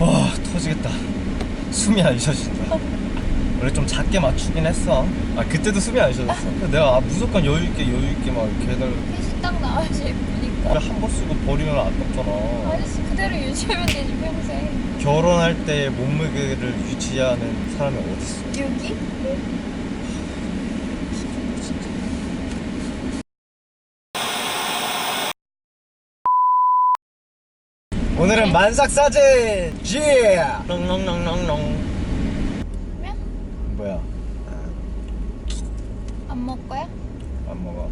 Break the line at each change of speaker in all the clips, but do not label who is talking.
와 터지겠다 숨이 안 쉬어진다 원래 좀 작게 맞추긴 했어 아 그때도 숨이 안 쉬어졌어 근데 내가 아, 무조건 여유있게 여유있게 막 이렇게 해달라고
식당 나와야지 예쁘니까.
한 번 쓰고 버리면 아깝잖아
아저씨 그대로 유지하면 되지 평생.
결혼할 때 몸무게를 유지하는 사람이 어딨어
여기?
오늘은 만삭사진 예! 롱롱롱롱롱
그러면
뭐야
안 먹을 거야?
안 먹어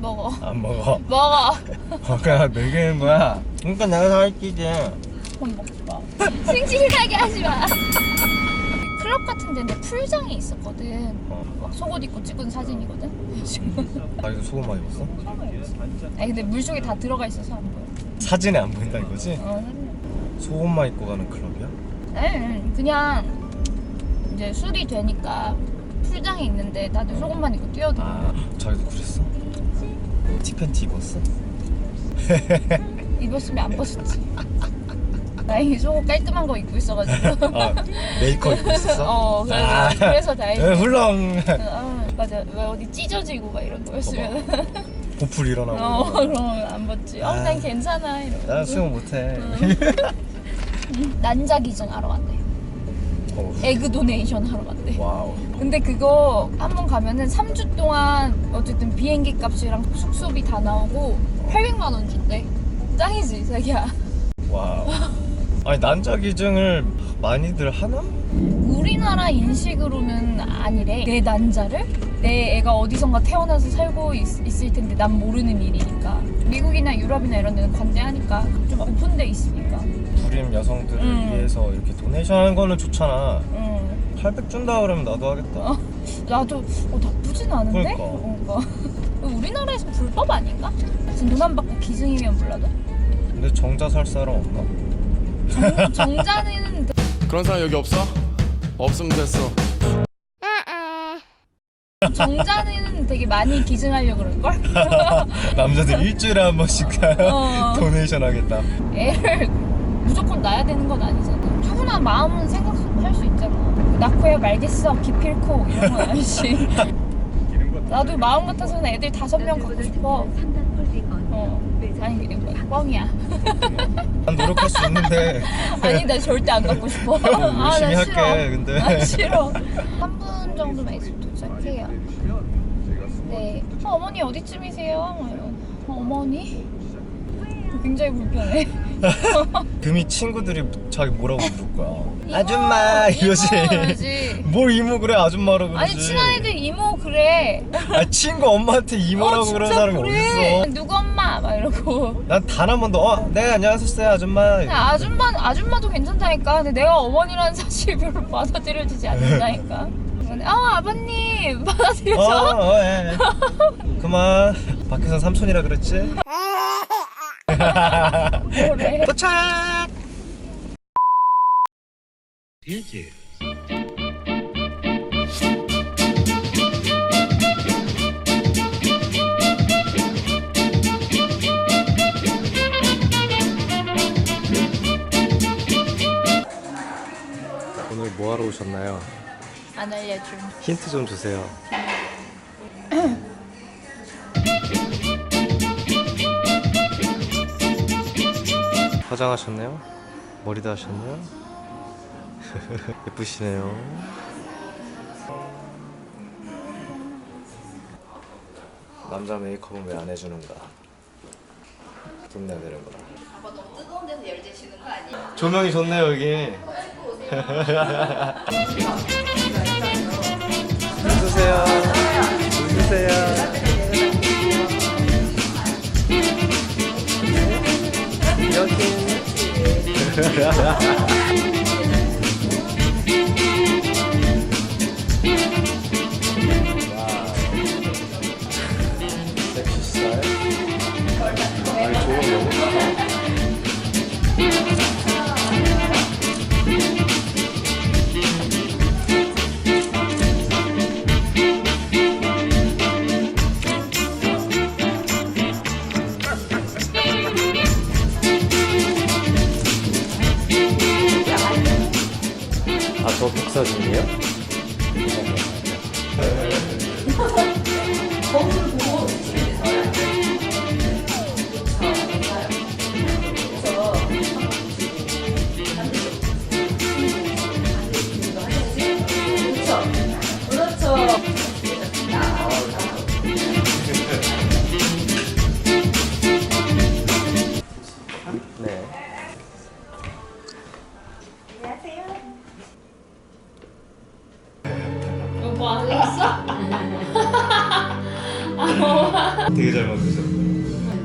먹어.
안 먹어
먹어.
어, 그냥 먹이는 거야 그러니까 내가 사기지
그럼 먹지 마. 싱싱하게 하지 마. 클럽 같은 데인데 풀장이 있었거든.
어.
막 속옷 입고 찍은 사진이거든.
아 이거 소금 많이 먹었어?
아니 근데 물속에 다 들어가 있어서 안 보여.
사진에 안 보인다 이거지?
어, 사진.
소금만 입고 가는 클럽이야?
에 그냥 이제 술이 되니까 풀장이 있는데 다들 속옷만 입고 뛰어들어.
아 자기도 그랬어? 티팬티 입었어?
입었으면 안 벗었지. 다행히 속옷 깔끔한 거 입고 있어가지고.
아 메이크업 입고 있었어?
어, 그래서,
아.
그래서 다행히.
에, 훌렁
아, 맞아. 왜 어디 찢어지고 막 이런 거였으면.
보풀 일어나고
어, 그럼 안 벗지. 어,
아.
난 괜찮아. 이러고.
난 수영 못해
난자 기증 하러 간대. 에그 도네이션 하러 간대.
와우
근데 그거 한 번 가면은 3주 동안 어쨌든 비행기 값이랑 숙소비 다 나오고 800만 원 준대. 짱이지, 자기야.
와우 아니 난자 기증을 많이들 하나?
우리나라 인식으로는 아니래. 내 난자를 내 애가 어디선가 태어나서 살고 있, 을 텐데 난 모르는 일이니까. 미국이나 유럽이나 이런 데는 관대하니까 좀 오픈돼 있으니까.
불임 여성들을
음.
위해서 이렇게 도네이션 하는 거는 좋잖아
응.
800 준다 그러면 나도 하겠다
어, 나도 어, 나쁘진 않은데?
그러니까.
어, 그러니까. 우리나라에서 불법 아닌가? 돈안 받고 기증이면 몰라도?
근데 정자 살 사람 없나?
정, 정자는
그런 사람 여기 없어? 없으면 됐어.
정자는 되게 많이 기증하려고 그럴 걸?
남자들 일주일에 한 번씩
어.
도네이션 하겠다
애를 무조건 낳아야 되는 건 아니잖아. 누구나 마음은 생각할 수 있잖아. 낳고야 말겠어, 기필코 이런 건 아니지. 나도 마음 같아서는 애들 다섯 명 갖고 싶어. 어. 아니 뻥이야.
난 노력할 수 있는데
아니 나 절대 안 갖고 싶어. 아,
열심히
나
할게,
싫어.
근데.
나 싫어. 3분 정도만 있으면 도착해요. 네. 어, 어머니 어디쯤이세요? 어, 어머니? 굉장히 불편해.
금이 친구들이 자기 뭐라고 부를 거야 아줌마 이러지. 뭘 이모 그래 아줌마라고 그러지
아니 친한 애들 이모 그래.
아, 친구 엄마한테 이모라고
어,
그러는
진짜
사람이
그래.
어딨어
누구 엄마 막 이러고.
난 단 한 번도 어, 네 안녕하셨어요 아줌마
근데 아줌마 아줌마도 괜찮다니까. 근데 내가 어머니라는 사실 별로 받아들여지지 않는다니까. 아 아버님
어,
받아들여져.
어, 예, 예. 그만 밖에서 삼촌이라 그랬지
뭐래?
도착 오늘 뭐 하러 오셨나요?
안 알려줌.
힌트 좀 주세요. 화장하셨나요? 머리도 하셨나요? 예쁘시네요. 남자 메이크업은 왜 안 해주는가? 돈내야 되는구나.
뜨거운 데서 열 재시는 거 아니야?
조명이 좋네요 여기. 웃으세요. 웃으세요. 哈哈哈 아저 박사진이에요?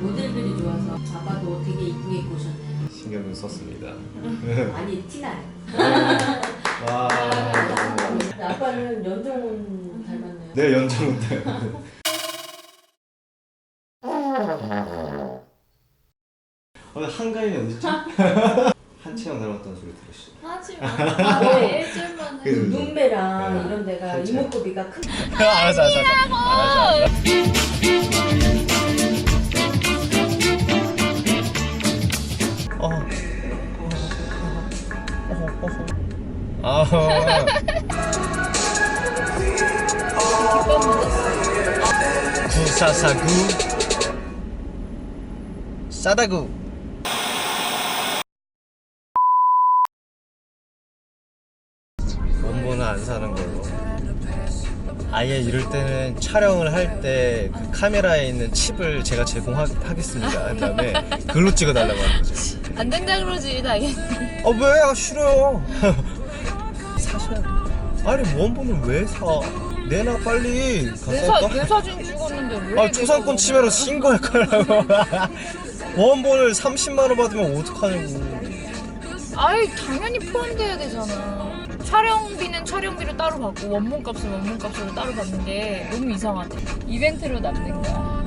모델들이 좋아서 아빠도 되게 이쁘게 입고 오셨네요.
신경을 썼습니다.
아니 티나요.
와.
근데 아빠는 연정훈 닮았네요.
네, 연정인데. 오늘 한가인이 어딨지? 한채영 닮았다는 소리 들으시죠?
하지 마. 왜 일주일만.
그래서
눈매랑
네.
이런 데가. 이목구비가 큰.
알았어, 알았어, 알았어. 알았어. 어. 구사사구 싸다구 원본은 안 사는 걸로 아예 이럴 때는 촬영을 할 때 그 카메라에 있는 칩을 제가 제공하겠습니다 한 다음에 그걸로 찍어달라고 하는 거죠
안 된다 그러지 당연히.
아 왜? 아 싫어요 아니 원본을 왜 사? 내놔 빨리
내, 사,
가서
내 사진 찍었는데 왜?
아 초상권 침해로 신고할 거라고 원본을 30만 원 받으면 어떡하냐고
아이 당연히 포함돼야 되잖아. 촬영비는 촬영비로 따로 받고 원본값은 원본값으로 따로 받는 게 너무 이상하대. 이벤트로 남는 거야.